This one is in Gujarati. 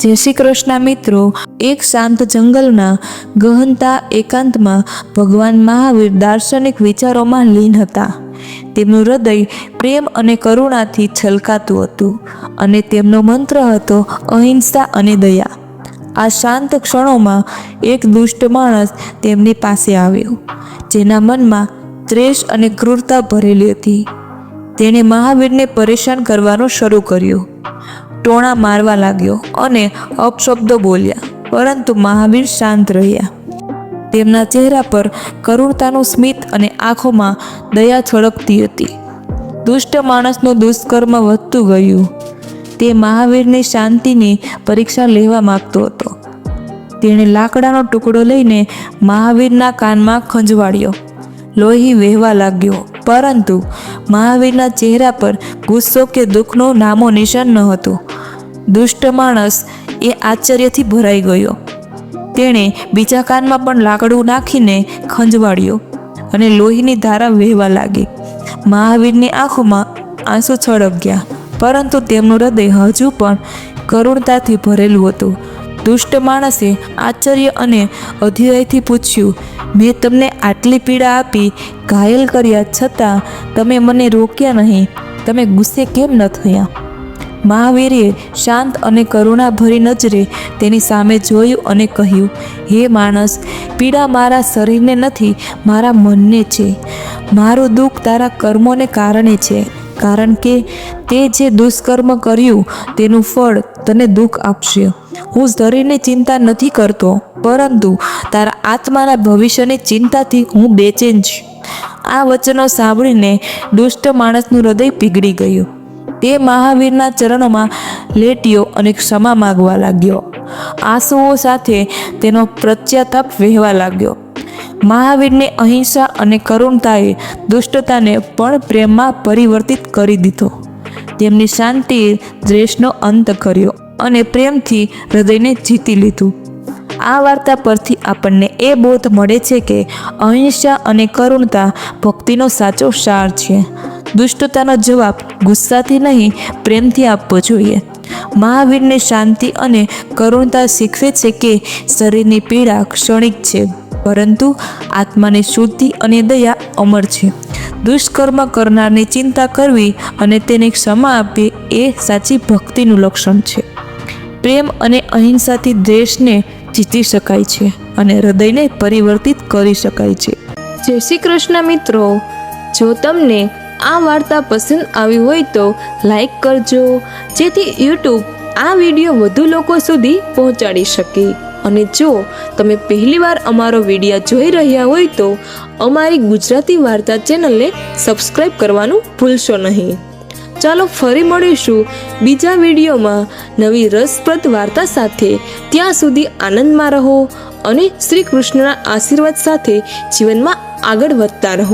જય શ્રી કૃષ્ણ મિત્રો, એક શાંત જંગલના ગહનતા એકાંતમાં ભગવાન મહાવીર દાર્શનિક વિચારોમાં લીન હતા. તેમનું હૃદય પ્રેમ અને કરુણાથી છલકાતું હતું અને તેમનો મંત્ર હતો, અહિંસા અને દયા. આ શાંત ક્ષણોમાં એક દુષ્ટ માણસ તેમની પાસે આવ્યો, જેના મનમાં ત્રેષ અને ક્રૂરતા ભરેલી હતી. તેણે મહાવીરને પરેશાન કરવાનું શરૂ કર્યું. ટોણા મારવા લાગ્યો અને અપશબ્દો બોલ્યા, પરંતુ મહાવીર શાંત રહ્યા. તેમના ચહેરા પર કરુણતાનું સ્મિત અને આંખોમાં દયા છળકતી હતી. દુષ્ટ માણસનું દુષ્કર્મ વધતું ગયું. તે મહાવીરની શાંતિની પરીક્ષા લેવા માગતો હતો. તેણે લાકડાનો ટુકડો લઈને મહાવીરના કાનમાં ખંજવાળ્યો. લોહી વહેવા લાગ્યો, પરંતુ મહાવીરના ચહેરા પર ગુસ્સો કે દુઃખનો નામો નિશાન ન હતું. દુષ્ટ માણસ એ આશ્ચર્યથી ભરાઈ ગયો. તેણે બીજા કાનમાં પણ લાકડું નાખીને ખંજવાડ્યો અને લોહીની ધારા વહેવા લાગી. મહાવીરની આંખોમાં આંસુ છળગ્યા, પરંતુ તેમનું હૃદય હજુ પણ કરુણતાથી ભરેલું હતું. દુષ્ટ માણસે આશ્ચર્ય અને અધ્યાયથી પૂછ્યું, મેં તમને આટલી પીડા આપી, ઘાયલ કર્યા છતાં તમે મને રોક્યા નહીં. તમે ગુસ્સે કેમ ન થયા? મહાવીરે શાંત અને કરુણાભરી નજરે તેની સામે જોયું અને કહ્યું, હે માણસ, પીડા મારા શરીરને નથી, મારા મનને છે. મારું દુઃખ તારા કર્મોને કારણે છે. કારણ કે તે જે દુષ્કર્મ કર્યું, તેનું ફળ તને દુઃખ આપશે. હું શરીરની ચિંતા નથી કરતો, પરંતુ તારા આત્માના ભવિષ્યની ચિંતાથી હું બેચેન છું. આ વચનો સાંભળીને દુષ્ટ માણસનું હૃદય પીગળી ગયું. તે મહાવીરના ચરણોમાં લેટ્યો અને ક્ષમા માગવા લાગ્યો. આંસુઓ સાથે તેનો પ્રત્યાતાપ વહેવા લાગ્યો. મહાવીરને અહિંસા અને કરુણતાએ દુષ્ટતાને પણ પ્રેમમાં પરિવર્તિત કરી દીધો. તેમની શાંતિએ દ્વેષનો અંત કર્યો અને પ્રેમથી હૃદયને જીતી લીધું. આ વાર્તા પરથી આપણને એ બોધ મળે છે કે અહિંસા અને કરુણતા ભક્તિનો સાચો સાર છે. દુષ્ટતાનો જવાબ ગુસ્સાથી નહીં, પ્રેમથી આપવો જોઈએ. મહાવીરને શાંતિ અને કરુણતા શીખવે છે કે શરીરની પીડા ક્ષણિક છે, પરંતુ આત્માની શુદ્ધિ અને દયા અમર છે. દુષ્કર્મ કરનારની ચિંતા કરવી અને તેને ક્ષમા આપવી એ સાચી ભક્તિનું લક્ષણ છે. પ્રેમ અને અહિંસાથી દ્વેષને જીતી શકાય છે અને હૃદયને પરિવર્તિત કરી શકાય છે. જય શ્રી કૃષ્ણ મિત્રો, જો તમને આ વાર્તા પસંદ આવી હોય તો લાઈક કરજો, જેથી યુટ્યુબ આ વીડિયો વધુ લોકો સુધી પહોંચાડી શકે. અને જો તમે પહેલીવાર અમારો વીડિયો જોઈ રહ્યા હોય તો અમારી ગુજરાતી વાર્તા ચેનલને સબસ્ક્રાઈબ કરવાનું ભૂલશો નહીં. ચાલો ફરી મળીશું બીજા વિડીયોમાં નવી રસપ્રદ વાર્તા સાથે. ત્યાં સુધી આનંદમાં રહો અને શ્રી કૃષ્ણના આશીર્વાદ સાથે જીવનમાં આગળ વધતા રહો.